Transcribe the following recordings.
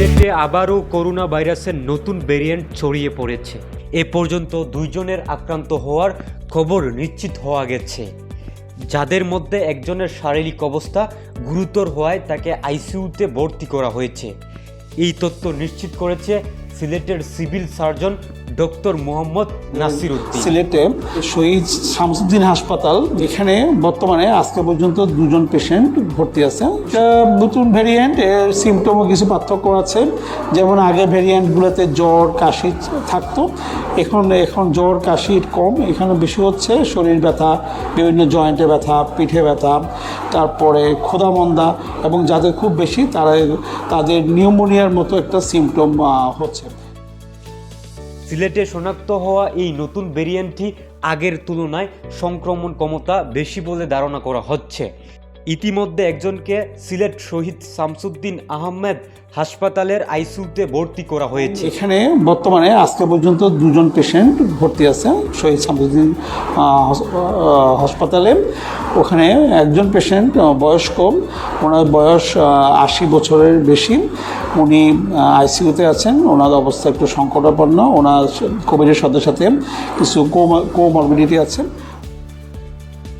সিলেটে আবারও করোনা ভাইরাসের নতুন ভেরিয়েন্ট ছড়িয়ে পড়েছে। এ পর্যন্ত দুইজনের আক্রান্ত হওয়ার খবর নিশ্চিত হওয়া গেছে। যাদের মধ্যে একজনের শারীরিক অবস্থা গুরুতর হওয়ায় তাকে আইসিইউতে ভর্তি করা হয়েছে। এই তথ্য নিশ্চিত করেছে সিলেটের civil surgeon doctor Mohammad Nasir Uddin সিলেটে শহীদ শামসুদ্দিন হাসপাতাল, যেখানে বর্তমানে আজকে পর্যন্ত দুজন পেশেন্ট ভর্তি আছে। নতুন ভ্যারিয়েন্ট এর সিমটমও কিছু পার্থক্য আছে। যেমন আগে ভ্যারিয়েন্টগুলোতে জ্বর, কাশি থাকতো। এখন এখন জ্বর, কাশি কম। এখানে বেশি হচ্ছে শরীর ব্যথা, বিভিন্ন জয়েন্টে ব্যথা, পিঠে ব্যথা, তারপরে ক্ষুধামন্দা এবং যাদের খুব বেশি তারা তাদের নিউমোনিয়ার মতো একটা সিমটম হচ্ছে। সিলেটে শনাক্ত হওয়া এই নতুন ভেরিয়েন্টটি আগের তুলনায় সংক্রমণ ক্ষমতা বেশি বলে ধারণা করা হচ্ছে। ইতিমধ্যে একজনকে সিলেট শহীদ শামসুদ্দিন আহমেদ হাসপাতালের আইসিউতে ভর্তি করা হয়েছে। এখানে বর্তমানে আজকে পর্যন্ত দুজন পেশেন্ট ভর্তি আছে শহীদ শামসুদ্দিন হাসপাতালে। ওখানে একজন পেশেন্ট আহ, বয়স্ক ওনার বয়স আশি বছরের বেশি। উনি আইসিইউতে আছেন ওনার অবস্থা একটু সংকটাপন্ন। ওনার কোভিডের সাথে সাথে কিছু কোমরবিডিটি আছে।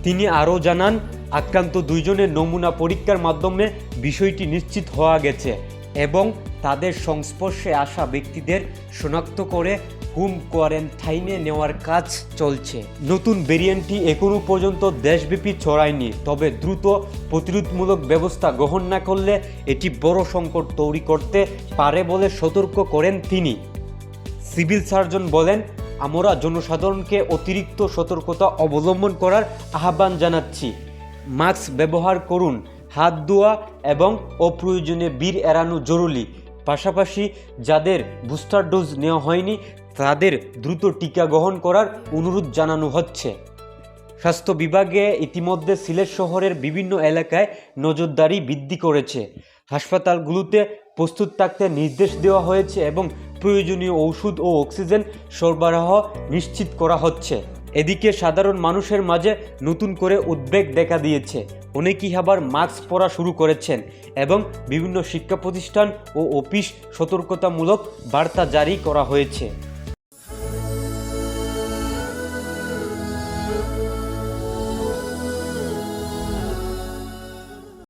তিনি আরও জানান আক্রান্ত দুইজনের নমুনা পরীক্ষার মাধ্যমে বিষয়টি নিশ্চিত হওয়া গেছে এবং তাদের সংস্পর্শে আসা ব্যক্তিদের শনাক্ত করে হোম কোয়ারেন্টাইনে নেওয়ার কাজ চলছে। নতুন ভেরিয়েন্টটি এখনও পর্যন্ত দেশব্যাপী ছড়ায়নি, তবে দ্রুত প্রতিরোধমূলক ব্যবস্থা গ্রহণ না করলে এটি বড় সংকট তৈরি করতে পারে বলে সতর্ক করেন তিনি। সিভিল সার্জন বলেন, আমরা জনসাধারণকে অতিরিক্ত সতর্কতা অবলম্বন করার আহ্বান জানাচ্ছি। মাস্ক ব্যবহার করুন, হাত ধোয়া এবং অপ্রয়োজনীয় বীর এড়ানো জরুরি। পাশাপাশি যাদের বুস্টার ডোজ নেওয়া হয়নি, তাদের দ্রুত টিকা গ্রহণ করার অনুরোধ জানানো হচ্ছে। স্বাস্থ্য বিভাগে ইতিমধ্যে সিলেট শহরের বিভিন্ন এলাকায় নজরদারি বৃদ্ধি করেছে। হাসপাতালগুলোতে প্রস্তুত থাকতে নির্দেশ দেওয়া হয়েছে এবং প্রয়োজনীয় ওষুধ ও অক্সিজেন সরবরাহ নিশ্চিত করা হচ্ছে। এদিকে সাধারণ মানুষের মাঝে নতুন করে উদ্বেগ দেখা দিয়েছে। অনেকেই আবার মাস্ক পরা শুরু করেছেন এবং বিভিন্ন শিক্ষা প্রতিষ্ঠান ও অফিস সতর্কতামূলক বার্তা জারি করা হয়েছে।